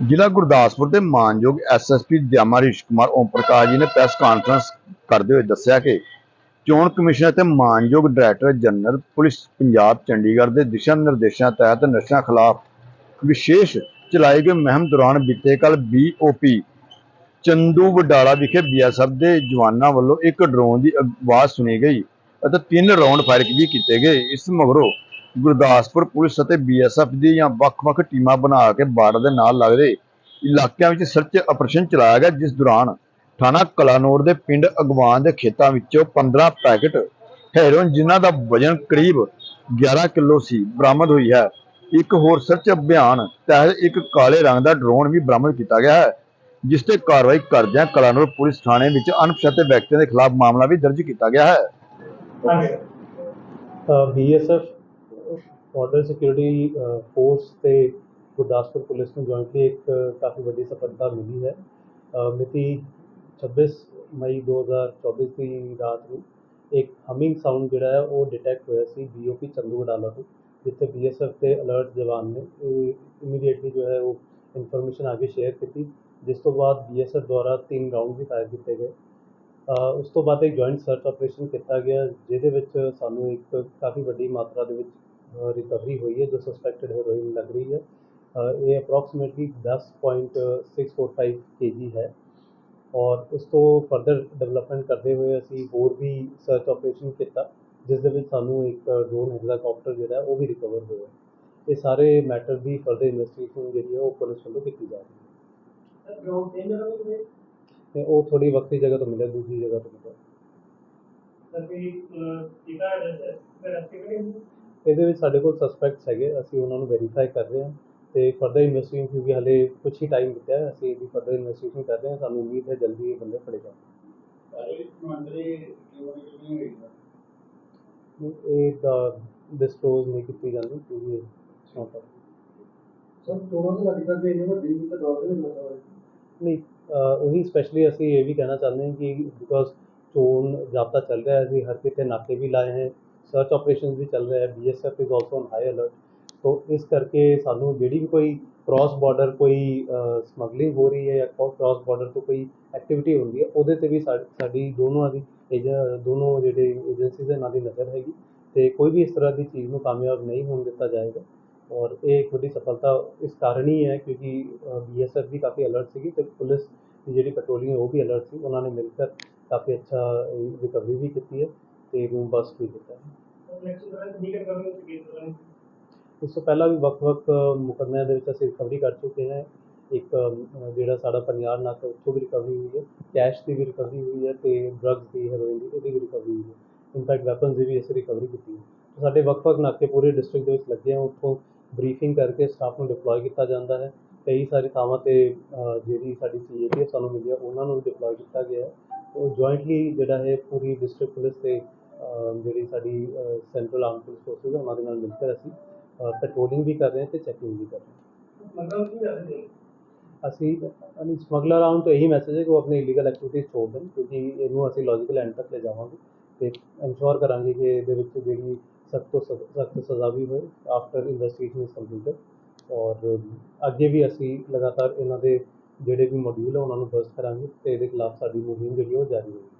ਜ਼ਿਲ੍ਹਾ ਗੁਰਦਾਸਪੁਰ ਦੇ ਮਾਨਯੋਗ ਐਸਐਸਪੀ ਦਿਆਮਾ ਰਿਸ਼ ਕੁਮਾਰ ਓਮ ਪ੍ਰਕਾਸ਼ ਜੀ ਨੇ ਪ੍ਰੈਸ ਕਾਨਫਰੰਸ ਕਰਦੇ ਹੋਏ ਦੱਸਿਆ ਕਿ ਚੋਣ ਕਮਿਸ਼ਨ ਅਤੇ ਮਾਨਯੋਗ director general police Punjab Chandigarh ਦੇ ਦਿਸ਼ਾ ਨਿਰਦੇਸ਼ਾਂ ਤਹਿਤ ਨਸ਼ਿਆਂ ਖਿਲਾਫ ਵਿਸ਼ੇਸ਼ ਚਲਾਏ ਗਏ ਮੁਹਿੰਮ ਦੌਰਾਨ ਬੀਤੇ ਕੱਲ ਬੀਓਪੀ ਚੰਦੂ ਵਡਾਲਾ ਵਿਖੇ ਬੀਐਸਐਫ ਦੇ ਜਵਾਨਾਂ ਵੱਲੋਂ ਇੱਕ ਡਰੋਨ ਦੀ ਆਵਾਜ਼ ਸੁਣੀ ਗਈ ਅਤੇ ਤਿੰਨ ਰਾਉਂਡ ਫਾਇਰ ਵੀ ਕੀਤੇ ਗਏ। ਇਸ ਮਗਰੋਂ ਗੁਰਦਾਸਪੁਰ ਪੁਲਿਸ ਅਤੇ ਬੀਐਸਐਫ ਦੀਆਂ ਵੱਖ-ਵੱਖ ਟੀਮਾਂ ਬਣਾ ਕੇ ਬਾਰਡਰ ਦੇ ਨਾਲ ਲੱਗਦੇ ਇਲਾਕਿਆਂ ਵਿੱਚ ਸਰਚ ਆਪਰੇਸ਼ਨ ਚਲਾਇਆ ਗਿਆ, ਜਿਸ ਦੌਰਾਨ ਥਾਣਾ ਕਲਾਨੌਰ ਦੇ ਪਿੰਡ ਅਗਵਾਨ ਦੇ ਖੇਤਾਂ ਵਿੱਚੋਂ 15 ਪੈਕੇਟ ਹੈਰੋਇਨ, ਜਿਨ੍ਹਾਂ ਦਾ ਵਜ਼ਨ ਕਰੀਬ 11 ਕਿਲੋ ਸੀ, ਬਰਾਮਦ ਹੋਈ ਹੈ। ਇੱਕ ਹੋਰ ਸਰਚ ਅਭਿਆਨ ਤਹਿਤ ਇੱਕ ਕਾਲੇ ਰੰਗ ਦਾ ਡਰੋਨ ਵੀ ਬਰਾਮਦ ਕੀਤਾ ਗਿਆ ਹੈ, ਜਿਸ ਤੇ ਕਾਰਵਾਈ ਕਰਦਿਆਂ ਕਲਾਨੌਰ ਪੁਲਿਸ ਥਾਣੇ ਵਿੱਚ ਅਣਪਛਾਤੇ ਵਿਅਕਤੀਆਂ ਦੇ ਖਿਲਾਫ ਮਾਮਲਾ ਵੀ ਦਰਜ ਕੀਤਾ ਗਿਆ ਹੈ। ਬੀਐਸਐਫ ਬਾਰਡਰ ਸਿਕਿਉਰਿਟੀ ਫੋਰਸ ਤੇ ਗੁਰਦਾਸਪੁਰ ਪੁਲਿਸ ਨੂੰ ਜੁਆਇੰਟਲੀ ਇੱਕ ਕਾਫੀ ਵੱਡੀ ਸਫਲਤਾ ਮਿਲੀ ਹੈ। ਮਿਤੀ 26 ਮਈ 2024 ਦੀ ਰਾਤ ਨੂੰ ਇੱਕ ਹਮਿੰਗ ਸਾਊਂਡ ਜਿਹੜਾ ਹੈ, ਉਹ ਡਿਟੈਕਟ ਹੋਇਆ ਸੀ ਬੀਓਪੀ ਚੰਦੂ ਵਡਾਲਾ ਤੋਂ, ਜਿੱਥੇ ਬੀਐਸਐਫ 'ਤੇ ਅਲਰਟ ਜਵਾਨ ਨੇ ਇਮੀਡੀਏਟਲੀ ਜੋ ਹੈ, ਉਹ ਇਨਫੋਰਮੇਸ਼ਨ ਆਗੇ ਸ਼ੇਅਰ ਕੀਤੀ, ਜਿਸ ਤੋਂ ਬਾਅਦ ਬੀਐਸਐਫ ਦੁਆਰਾ ਤਿੰਨ ਰਾਊਂਡ ਵੀ ਫਾਇਰ ਕੀਤੇ ਗਏ। ਉਸ ਤੋਂ ਬਾਅਦ ਇੱਕ ਜੁਆਇੰਟ ਸਰਚ ਆਪਰੇਸ਼ਨ ਕੀਤਾ ਗਿਆ, ਜਿਹਦੇ ਵਿੱਚ ਸਾਨੂੰ ਇੱਕ ਕਾਫੀ ਵੱਡੀ ਮਾਤਰਾ ਦੇ ਵਿੱਚ ਰਿਕਵਰੀ ਹੋਈ ਹੈ ਜੋ ਸਸਪੈਕਟਡ ਹੈਰੋਇਨ ਲੱਗ ਰਹੀ ਹੈ। ਅ, ਇਹ ਅਪਰੋਕਸੀਮੇਟਲੀ 10.645 kg ਹੈ। ਔਰ ਉਸ ਤੋਂ ਫਰਦਰ ਡਿਵੈਲਪਮੈਂਟ ਕਰਦੇ ਹੋਏ ਅਸੀਂ ਹੋਰ ਵੀ ਸਰਚ ਆਪਰੇਸ਼ਨ ਕੀਤਾ ਜਿਸ ਦੇ ਵਿੱਚ ਸਾਨੂੰ ਇੱਕ ਡਰੋਨ ਹੈਲੀਕਾਪਟਰ ਜਿਹੜਾ ਉਹ ਵੀ ਰਿਕਵਰ ਹੋਇਆ ਇਹ ਸਾਰੇ ਮੈਟਰ ਦੀ ਫਰਦਰ ਇਨਵੈਸਟੀਗੇਸ਼ਨ ਜਿਹੜੀ ਹੈ ਉਹ ਪੁਲਿਸ ਵੱਲੋਂ ਕੀਤੀ ਜਾ ਰਹੀ ਹੈ। ਤੇ ਉਹ ਥੋੜੀ ਵੱਖਰੀ ਜਗ੍ਹਾ ਤੋਂ ਮਿਲਿਆ ਦੂਜੀ ਜਗ੍ਹਾ ਤੋਂ ਮਿਲਿਆ। ਰਸਤੇ ਕਰੇ? ਇਹਦੇ ਵਿੱਚ ਸਾਡੇ ਕੋਲ ਸਸਪੈਕਟਸ ਹੈਗੇ ਅਸੀਂ ਉਹਨਾਂ ਨੂੰ ਵੈਰੀਫਾਈ ਕਰ ਰਹੇ ਹਾਂ ਤੇ ਫਰਦਰ ਇਨਵੈਸਟੀਗੇਸ਼ਨ ਕਿਉਂਕਿ ਹਲੇ ਕੁਝ ਹੀ ਟਾਈਮ ਦਿੱਤਾ ਹੈ ਅਸੀਂ ਇਹਦੀ ਫਰਦਰ ਇਨਵੈਸਟੀਗੇਸ਼ਨ ਕਰ ਰਹੇ ਹਾਂ ਸਾਨੂੰ ਉਮੀਦ ਹੈ ਜਲਦੀ ਇਹ ਬੰਦੇ ਫੜੇ ਜਾਣਗੇ ਸਾਰੇ ਮੰਤਰੀ ਕਿਉਂ ਨਹੀਂ ਹੋਈ? ਇਹ ਡਿਸਕਲੋਜ਼ ਨਹੀਂ ਕੀਤੀ ਜਾਂਦੀ ਕਿਉਂਕਿ ਇਹ a- ਸਭ ਚੋਣਾਂ ਦੇ ਲੱਗ ਕਰਦੇ ਨੇ ਵੱਡੀ ਤਾਂ ਦੌਰ ਦੇ ਨਹੀਂ ਉਹੀ ਸਪੈਸ਼ਲੀ ਅਸੀਂ ਇਹ ਵੀ ਕਹਿਣਾ ਚਾਹੁੰਦੇ ਹਾਂ ਕਿ ਬਿਕੋਜ਼ ਚੋਣ ਜਾਬਤਾ ਚੱਲ ਰਿਹਾ ਹੈ ਅਸੀਂ ਹਰ ਕਿਤੇ ਨਾਕੇ ਵੀ ਲਾਏ ਹੈ ਸਰਚ ਆਪਰੇਸ਼ਨਸ ਵੀ ਚੱਲ ਰਿਹਾ ਹੈ BSF is also on high alert so ਇਸ ਕਰਕੇ ਸਾਨੂੰ ਜਿਹੜੀ ਵੀ ਕੋਈ ਕ੍ਰਾਸ ਬਾਰਡਰ ਕੋਈ ਸਮਗਲਿੰਗ ਹੋ ਰਹੀ ਹੈ ਜਾਂ ਕ੍ਰਾਸ ਬਾਰਡਰ ਤੋਂ ਕੋਈ ਐਕਟੀਵਿਟੀ ਹੁੰਦੀ ਹੈ, ਉਹਦੇ ਤੇ ਵੀ ਸਾਡੀ ਦੋਨੋਂ ਦੀ ਏਜ, ਦੋਨੋਂ ਜਿਹੜੇ ਏਜੰਸੀਜ਼ ਇਹਨਾਂ ਦੀ ਨਜ਼ਰ ਹੈਗੀ। ਤੇ ਕੋਈ ਵੀ ਇਸ ਤਰ੍ਹਾਂ ਦੀ ਚੀਜ਼ ਨੂੰ ਕਾਮਯਾਬ ਨਹੀਂ ਹੋਣ ਦਿੱਤਾ ਜਾਏਗਾ। ਔਰ ਇਹ ਇੱਕ ਵੱਡੀ ਸਫਲਤਾ ਇਸ ਕਾਰਨ ਹੀ ਹੈ, ਕਿਉਂਕਿ ਬੀਐਸਐਫ ਵੀ ਕਾਫੀ ਅਲਰਟ ਸੀਗੀ ਤੇ ਪੁਲਿਸ ਦੀ ਜਿਹੜੀ ਪੈਟਰੋਲਿੰਗ ਹੈ ਉਹ ਵੀ ਅਲਰਟ ਸੀ, ਉਹਨਾਂ ਨੇ ਮਿਲ ਕੇ ਕਾਫੀ ਅੱਛਾ ਰਿਕਵਰੀ ਵੀ ਕੀਤੀ ਹੈ। ਤੇ ਰੂਮ ਬਸਟ ਵੀ ਕੀਤਾ ਹੈ ਇਸ ਤੋਂ ਪਹਿਲਾਂ ਵੀ ਵੱਖ-ਵੱਖ ਮੁਕੱਦਮਿਆਂ ਦੇ ਵਿੱਚ ਅਸੀਂ ਰਿਕਵਰੀ ਕਰ ਚੁੱਕੇ ਹਾਂ। ਇੱਕ ਜਿਹੜਾ ਸਾਡਾ ਪਨਿਆਰ ਨਾਕਾ ਉੱਥੋਂ ਵੀ ਰਿਕਵਰੀ ਹੋਈ ਹੈ। ਕੈਸ਼ ਦੀ ਵੀ ਰਿਕਵਰੀ ਹੋਈ ਹੈ ਤੇ ਡਰੱਗਸ ਦੀ ਹੈਰੋਇਨ ਦੀ ਇਹਦੀ ਵੀ ਰਿਕਵਰੀ ਹੋਈ ਹੈ। ਇਨਫੈਕਟ ਵੈਪਨਸ ਦੀ ਵੀ ਅਸੀਂ ਰਿਕਵਰੀ ਕੀਤੀ ਹੈ। ਸਾਡੇ ਵੱਖ-ਵੱਖ ਨਾਕੇ ਪੂਰੇ ਡਿਸਟ੍ਰਿਕਟ ਦੇ ਵਿੱਚ ਲੱਗੇ ਆ। ਉੱਥੋਂ ਬਰੀਫਿੰਗ ਕਰਕੇ ਸਟਾਫ ਨੂੰ ਡਿਪਲੋਏ ਕੀਤਾ ਜਾਂਦਾ ਹੈ। ਕਈ ਸਾਰੀ ਥਾਵਾਂ ਤੇ ਜਿਹੜੀ ਸਾਡੀ ਸੀਏਪੀ ਸਾਨੂੰ ਮਿਲੀ ਹੈ ਉਹਨਾਂ ਨੂੰ ਡਿਪਲੋਏ ਕੀਤਾ ਗਿਆ ਹੈ। ਉਹ ਜੁਆਇੰਟਲੀ ਜਿਹੜਾ ਹੈ ਪੂਰੀ ਡਿਸਟ੍ਰਿਕਟ ਪੁਲਿਸ ਤੇ ਜਿਹੜੀ ਸਾਡੀ ਸੈਂਟਰਲ ਆਰਮ ਪੁਲਿਸ ਫੋਰਸਿਸ ਹੈ ਉਹਨਾਂ ਦੇ ਨਾਲ ਮਿਲ ਕੇ ਅਸੀਂ ਪੈਟਰੋਲਿੰਗ ਵੀ ਕਰ ਰਹੇ ਹਾਂ ਤੇ ਚੈਕਿੰਗ ਵੀ ਕਰ ਰਹੇ ਹਾਂ। ਅਸੀਂ ਸਮਗਲਰ ਆਉਣ ਤੋਂ ਇਹੀ ਮੈਸੇਜ ਹੈ ਕਿ ਉਹ ਆਪਣੇ ਇਲੀਗਲ ਐਕਟੀਵਿਟੀਜ਼ ਛੋੜ ਦੇਣ ਕਿਉਂਕਿ ਇਹਨੂੰ ਅਸੀਂ ਲੌਜੀਕਲ ਐਂਡ ਤੱਕ ਲੈ ਜਾਵਾਂਗੇ ਤੇ ਇਨਸ਼ੋਰ ਕਰਾਂਗੇ ਕਿ ਇਹਦੇ ਵਿੱਚ ਜਿਹੜੀ ਸਖਤ ਤੋਂ ਸਖਤ ਸਜ਼ਾ ਵੀ ਹੋਏ ਆਫਟਰ ਇਨਵੈਸਟੀਗੇਸ਼ਨ ਇਜ਼ ਕੰਪਲੀਟਡ ਔਰ ਅੱਗੇ ਵੀ ਅਸੀਂ ਲਗਾਤਾਰ ਇਹਨਾਂ ਦੇ ਜਿਹੜੇ ਵੀ ਮੋਡਿਊਲ ਹੈ ਉਹਨਾਂ ਨੂੰ ਬਰਸਟ ਕਰਾਂਗੇ ਤੇ ਇਹਦੇ ਖਿਲਾਫ ਸਾਡੀ ਮੁਹਿੰਮ ਜਿਹੜੀ ਉਹ ਜਾਰੀ ਰਹੇਗੀ